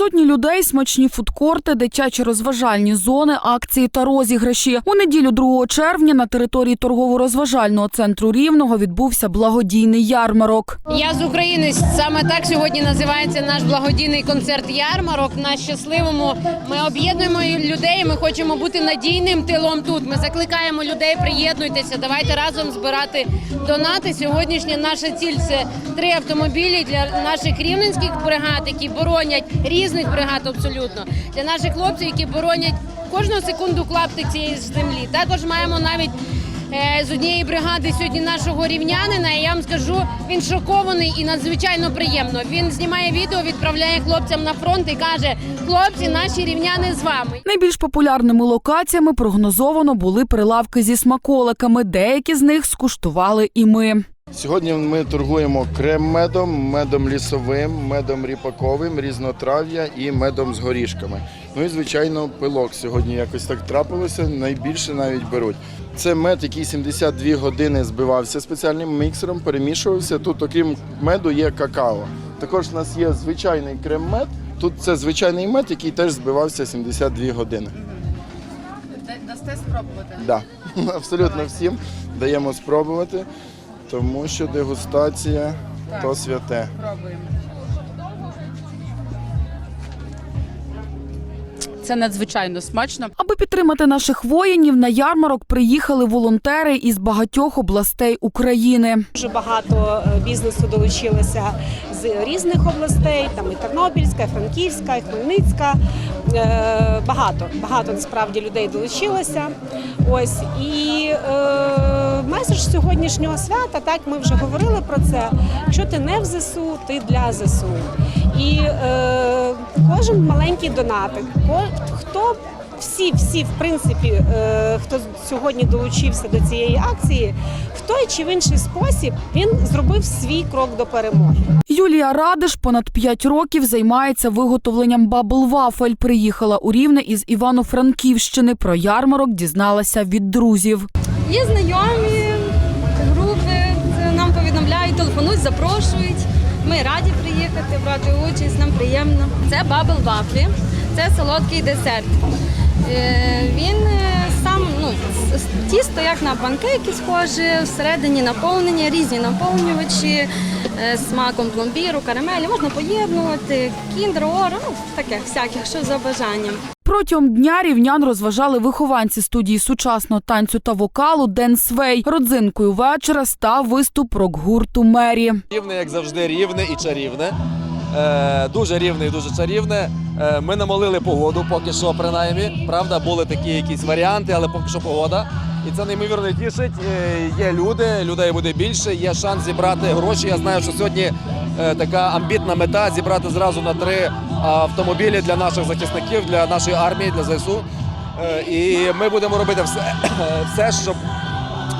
Сотні людей, смачні фудкорти, дитячі розважальні зони, акції та розіграші. У неділю 2 червня на території торгово-розважального центру Рівного відбувся благодійний ярмарок. Я з України. Саме так сьогодні називається наш благодійний концерт ярмарок. На щасливому ми об'єднуємо людей. Ми хочемо бути надійним тилом тут. Ми закликаємо людей, приєднуйтеся. Давайте разом збирати донати. Сьогоднішня наша ціль це три автомобілі для наших рівненських бригад, які боронять різних бригад абсолютно для наших хлопців, які боронять кожну секунду клаптик цієї землі. Також маємо навіть. Е, з однієї бригади сьогодні нашого рівнянина. І я вам скажу, він шокований і надзвичайно приємно. Він знімає відео, відправляє хлопцям на фронт і каже: хлопці, наші рівняни з вами. Найбільш популярними локаціями прогнозовано були прилавки зі смаколиками. Деякі з них скуштували і ми. Сьогодні ми торгуємо крем-медом, медом лісовим, медом ріпаковим, різнотрав'я і медом з горішками. Ну і звичайно, пилок сьогодні якось так трапилося. Найбільше навіть беруть. Це мед, який 72 години збивався спеціальним міксером, перемішувався. Тут, окрім меду, є какао. Також у нас є звичайний крем-мед. Тут це звичайний мед, який теж збивався 72 години. Дасте спробувати. Да, абсолютно всім даємо спробувати, тому що дегустація то святе. Пробуємо. Це надзвичайно смачно. Аби підтримати наших воїнів, на ярмарок приїхали волонтери із багатьох областей України. Дуже багато е, бізнесу долучилося з різних областей, там і Тернопільська, і Франківська, і Хмельницька. Е, Багато, багато насправді людей долучилося. Ось і е, меседж сьогоднішнього свята, так ми вже говорили про це. Якщо ти не в ЗСУ, ти для ЗСУ. І е, кожен маленький донатик, хто всі, всі, в принципі, е, хто сьогодні долучився до цієї акції, в той чи в інший спосіб він зробив свій крок до перемоги. Юлія Радиш понад 5 років займається виготовленням бабл вафель. Приїхала у Рівне із Івано-Франківщини. Про ярмарок дізналася від друзів. Є знайомі групи, нам повідомляють, телефонують, запрошують. Ми раді приїхати, брати участь, нам приємно. Це бабл вафлі, це солодкий десерт. Тісто як на панкейки схоже, всередині наповнення, різні наповнювачі е, з смаком пломбіру, карамелі, можна поєднувати, кіндер, оро, ну таке всяке, що за бажанням. Протягом дня рівнян розважали вихованці студії сучасного танцю та вокалу Ден Свей. Родзинкою вечора став виступ рок-гурту Мері. Рівне, як завжди, рівне і чарівне. Е, дуже рівне і дуже чарівне. Е, ми намолили погоду, поки що, принаймні. Правда, були такі якісь варіанти, але поки що погода. І це неймовірно тішить. Е, є люди, людей буде більше, є шанс зібрати гроші. Я знаю, що сьогодні е, така амбітна мета зібрати зразу на три автомобілі для наших захисників, для нашої армії, для ЗСУ. Е, і ми будемо робити все, все щоб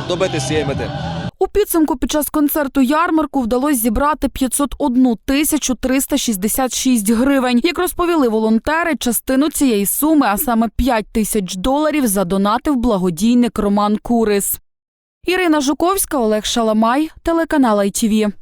добитися цієї мети. У підсумку під час концерту ярмарку вдалося зібрати 501 тисячу 366 гривень. Як розповіли волонтери, частину цієї суми, а саме 5 тисяч доларів, задонатив благодійник Роман Курис. Ірина Жуковська, Олег Шаламай, телеканал ITV.